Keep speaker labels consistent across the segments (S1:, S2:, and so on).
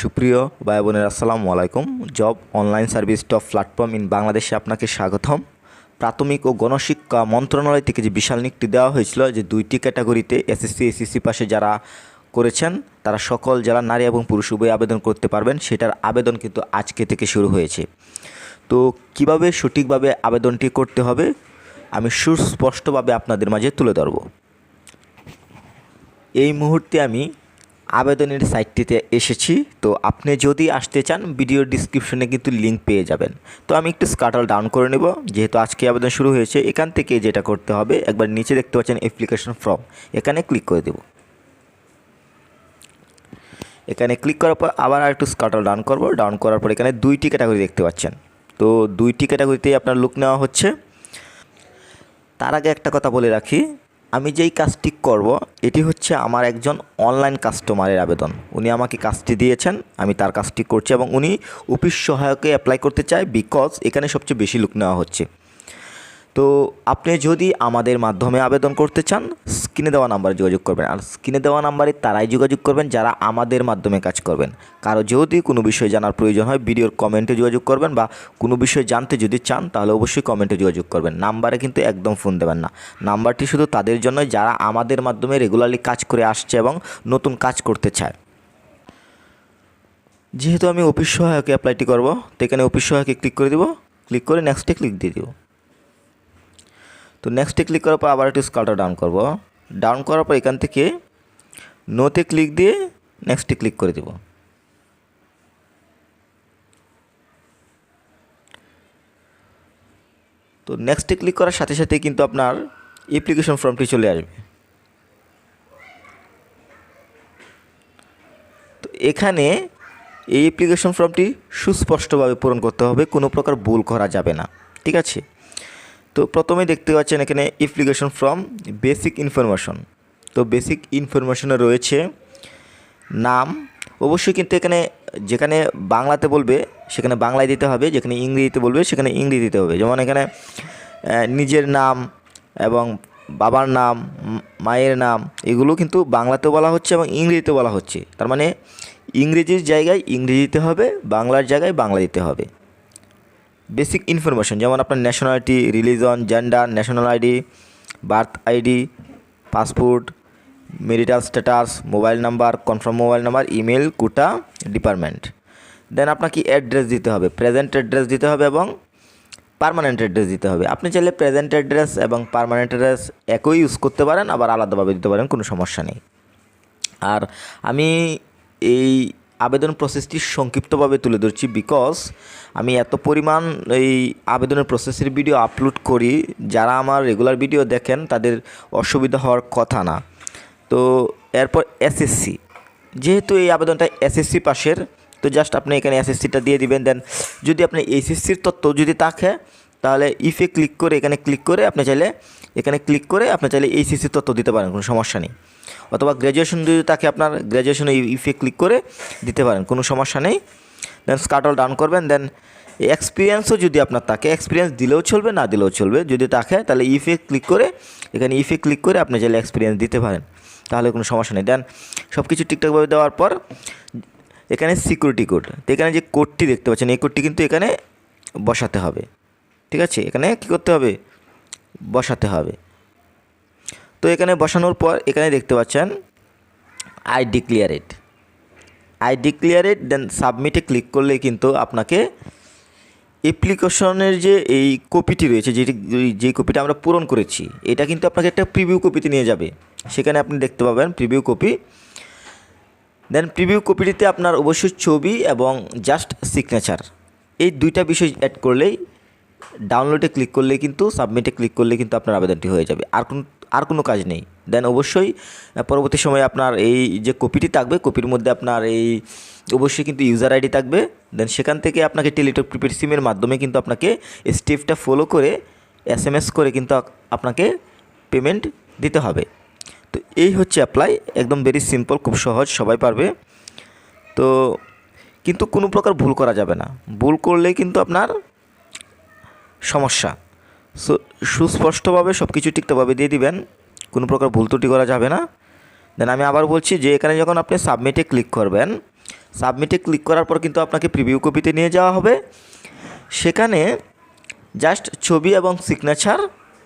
S1: সুপ্রিয় ভাই বোনের, আসসালামু আলাইকুম। Job online service top platform in বাংলাদেশে আপনাকে স্বাগতম। প্রাথমিক ও গণশিক্ষা মন্ত্রণালয় থেকে যে বিশাল নিকটি দেওয়া হয়েছিল, যে দুইটি ক্যাটাগরিতে এসএসসি এসএসসি পাশে যারা করেছেন, তারা সকল যারা নারী এবং পুরুষ উভয় আবেদন করতে পারবেন। সেটার আবেদন কিন্তু আজকে থেকে শুরু হয়েছে। তো কীভাবে সঠিকভাবে আবেদনটি করতে হবে, আমি সুস্পষ্টভাবে আপনাদের মাঝে তুলে ধরবো। এই মুহূর্তে আমি আবেদনের সাইটটিতে এসেছি। তো আপনি যদি আসতে চান ভিডিওর ডিসক্রিপশনে কিন্তু লিঙ্ক পেয়ে যাবেন। তো আমি একটু স্কাটাল ডাউন করে নেব। যেহেতু আজকে আবেদন শুরু হয়েছে, এখান থেকে যেটা করতে হবে, একবার নিচে দেখতে পাচ্ছেন অ্যাপ্লিকেশন ফর্ম এখানে ক্লিক করে দেব। এখানে ক্লিক করার পর আবার আর একটু স্কাটাল ডাউন করব। ডাউন করার পর এখানে দুইটি ক্যাটাগরি দেখতে পাচ্ছেন। তো দুইটি ক্যাটাগরিতেই আপনার লুক নেওয়া হচ্ছে। তার আগে একটা কথা বলে রাখি। আমি যেই কাজটি করব, এটি হচ্ছে আমার একজন অনলাইন কাস্টমারের আবেদন। উনি আমাকে কাজটি দিয়েছেন, আমি তার কাজটি করছি এবং উনি অফিস সহায়কে অ্যাপ্লাই করতে চায় বিকজ এখানে সবচেয়ে বেশি লুক নেওয়া হচ্ছে। তো আপনি যদি আমাদের মাধ্যমে আবেদন করতে চান, স্ক্রিনে দেওয়া নাম্বারে যোগাযোগ করবেন। আর স্ক্রিনে দেওয়া নাম্বারে তারাই যোগাযোগ করবেন, যারা আমাদের মাধ্যমে কাজ করবেন। কারও যদি কোনো বিষয় জানার প্রয়োজন হয়, ভিডিওর কমেন্টে যোগাযোগ করবেন বা কোনো বিষয় জানতে যদি চান, তাহলে অবশ্যই কমেন্টে যোগাযোগ করবেন। নাম্বারে কিন্তু একদম ফোন দেবেন না। নাম্বারটি শুধু তাদের জন্য যারা আমাদের মাধ্যমে রেগুলারলি কাজ করে আসছে এবং নতুন কাজ করতে চায়। যেহেতু আমি অফিস সহায়কে অ্যাপ্লাইটি করব, তো এখানে অফিস সহায়কে ক্লিক করে দিব। ক্লিক করে নেক্সটে ক্লিক দিয়ে দিব। তো নেক্সটে ক্লিক করার পর আবার একটু স্কালটা ডাউন করব। ডাউন করার পর এখান থেকে নোতে ক্লিক দিয়ে নেক্সটে ক্লিক করে দেব। তো নেক্সটে ক্লিক করার সাথে সাথে কিন্তু আপনার অ্যাপ্লিকেশন ফর্মটি চলে আসবে। তো এখানে এই অ্যাপ্লিকেশন ফর্মটি সুস্পষ্টভাবে পূরণ করতে হবে, কোনো প্রকার ভুল করা যাবে না, ঠিক আছে? তো প্রথমে দেখতে পাচ্ছেন এখানে অ্যাপ্লিকেশন ফর্ম বেসিক ইনফরমেশন তো বেসিক ইনফরমেশনে রয়েছে নাম। অবশ্যই কিন্তু এখানে যেখানে বাংলাতে বলবে, সেখানে বাংলায় দিতে হবে, যেখানে ইংরেজিতে বলবে, সেখানে ইংরেজি দিতে হবে। যেমন এখানে নিজের নাম এবং বাবার নাম মায়ের নাম, এগুলো কিন্তু বাংলাতেও বলা হচ্ছে এবং ইংরেজিতেও বলা হচ্ছে। তার মানে ইংরেজির জায়গায় ইংরেজি দিতে হবে, বাংলার জায়গায় বাংলা দিতে হবে। বেসিক ইনফরমেশন, যেমন আপনার nationality religion gender national ID birth ID passport marital status mobile number confirm mobile number email quota department then আপনাকে অ্যাড্রেস দিতে হবে প্রেজেন্ট অ্যাড্রেস দিতে হবে এবং পারমানেন্ট অ্যাড্রেস দিতে হবে। আপনি চাইলে প্রেজেন্ট অ্যাড্রেস এবং পার্মানেন্ট অ্যাড্রেস একই ইউজ করতে পারেন, আবার আলাদাভাবে দিতে পারেন, কোনো সমস্যা নেই। আর আমি এই আবেদন প্রসেসটি সংক্ষিপ্তভাবে তুলে ধরছি বিকজ আমি এত পরিমাণ এই আবেদনের প্রসেসের ভিডিও আপলোড করি, যারা আমার রেগুলার ভিডিও দেখেন, তাদের অসুবিধা হওয়ার কথা না। তো এরপর এসএসসি যেহেতু এই আবেদনটা এসএসসি পাশের, তো জাস্ট আপনি এখানে এসএসসিটা দিয়ে দিবেন দেন যদি আপনি এইচএসসির তথ্য যদি থাকে, তাহলে ইফে ক্লিক করে এখানে ক্লিক করে আপনি চাইলে এখানে ক্লিক করে আপনি চাইলে এইচএসসির তথ্য দিতে পারেন, কোনো সমস্যা নেই। অথবা গ্র্যাজুয়েশন যদি তাকে আপনার গ্র্যাজুয়েশনে ইফে ক্লিক করে দিতে পারেন, কোনো সমস্যা নেই। দেন স্কার্টল ডাউন করবেন দেন এক্সপিরিয়েন্সও যদি আপনার থাকে এক্সপিরিয়েন্স দিলেও চলবে, না দিলেও চলবে, যদি থাকে তাহলে ইফে ক্লিক করে, এখানে ইফে ক্লিক করে আপনি চাইলে এক্সপিরিয়েন্স দিতে পারেন, তাহলে কোনো সমস্যা নেই। দেন সব কিছু ঠিকঠাকভাবে দেওয়ার পর, এখানে সিকিউরিটি কোড তো এখানে যে কোডটি দেখতে পাচ্ছেন, এই কোডটি কিন্তু এখানে বসাতে হবে। ঠিক আছে? এখানে কী করতে হবে? বসাতে হবে। তো এখানে বসানোর পর এখানে দেখতে পাচ্ছেন I declare it I declare it then সাবমিটে ক্লিক করলে কিন্তু আপনাকে অ্যাপ্লিকেশনের যে এই কপিটি রয়েছে যেটি যে কপিটা আমরা পূরণ করেছি, এটা কিন্তু আপনাকে একটা প্রিভিউ কপিতে নিয়ে যাবে। সেখানে আপনি দেখতে পাবেন প্রিভিউ কপি দেন প্রিভিউ কপিটিতে আপনার অবশ্যই ছবি এবং জাস্ট সিগনেচার এই দুইটা বিষয় অ্যাড করলেই ডাউনলোডে ক্লিক করলে কিন্তু সাবমিটে ক্লিক করলে কিন্তু আপনার আবেদনটি হয়ে যাবে। আর কোন, আর কোনো কাজ নেই। দেন অবশ্যই পরবর্তী সময়ে আপনার এই যে কপিটি থাকবে কপির মধ্যে আপনার এই অবশ্যই কিন্তু ইউজার আইডি থাকবে। দেন সেখান থেকে আপনাকে টেলিটক প্রিপেড সিমের মাধ্যমে কিন্তু আপনাকে স্টেপটা ফলো করে এস এম এস করে কিন্তু আপনাকে পেমেন্ট দিতে হবে। তো এই হচ্ছে অ্যাপ্লাই একদম ভেরি সিম্পল খুব সহজ, সবাই পারবে। তো কিন্তু কোনো প্রকার ভুল করা যাবে না। ভুল করলে কিন্তু আপনার সমস্যা। সুস্পষ্টভাবে সব কিছু ঠিকঠাকভাবে দিয়ে দিবেন, কোনো প্রকার ভুল ত্রুটি করা যাবে না। দেন আমি আবার বলছি যে, এখানে যখন আপনি সাবমিটে ক্লিক করবেন, সাবমিটে ক্লিক করার পর কিন্তু আপনাকে প্রিভিউ কপিতে নিয়ে যাওয়া হবে। সেখানে জাস্ট ছবি এবং সিগনেচার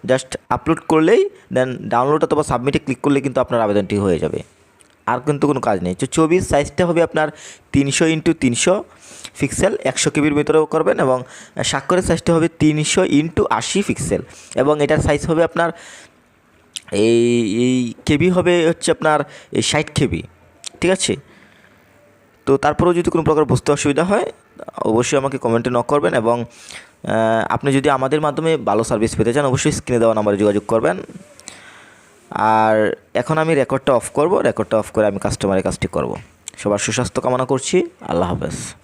S1: জাস্ট আপলোড করলেই, দেন ডাউনলোড অথবা সাবমিটে ক্লিক করলে কিন্তু আপনার আবেদনটি হয়ে যাবে। আর কিন্তু কোনো কাজ নেই। তো ছবির সাইজটা হবে আপনার তিনশো ইন্টু তিনশো পিক্সেল একশো কেবির ভিতরেও করবেন এবং স্বাক্ষরের সাইজটা হবে তিনশো ইন্টু আশি পিক্সেল এবং এটার সাইজ হবে আপনার এই এই কেবি হবে হচ্ছে আপনার এই ষাট কেবি, ঠিক আছে? তো তারপরেও যদি কোনো প্রকার বুঝতে অসুবিধা হয়, অবশ্যই আমাকে কমেন্টে নক করবেন এবং আপনি যদি আমাদের মাধ্যমে ভালো সার্ভিস পেতে চান, অবশ্যই স্ক্রিনে দেওয়া নাম্বারে যোগাযোগ করবেন। আর এখন আমি রেকর্ডটা অফ করব রেকর্ডটা অফ করে আমি কাস্টমারের কাজটি করব। সবার সুস্বাস্থ্য কামনা করছি, আল্লাহ হাফেজ।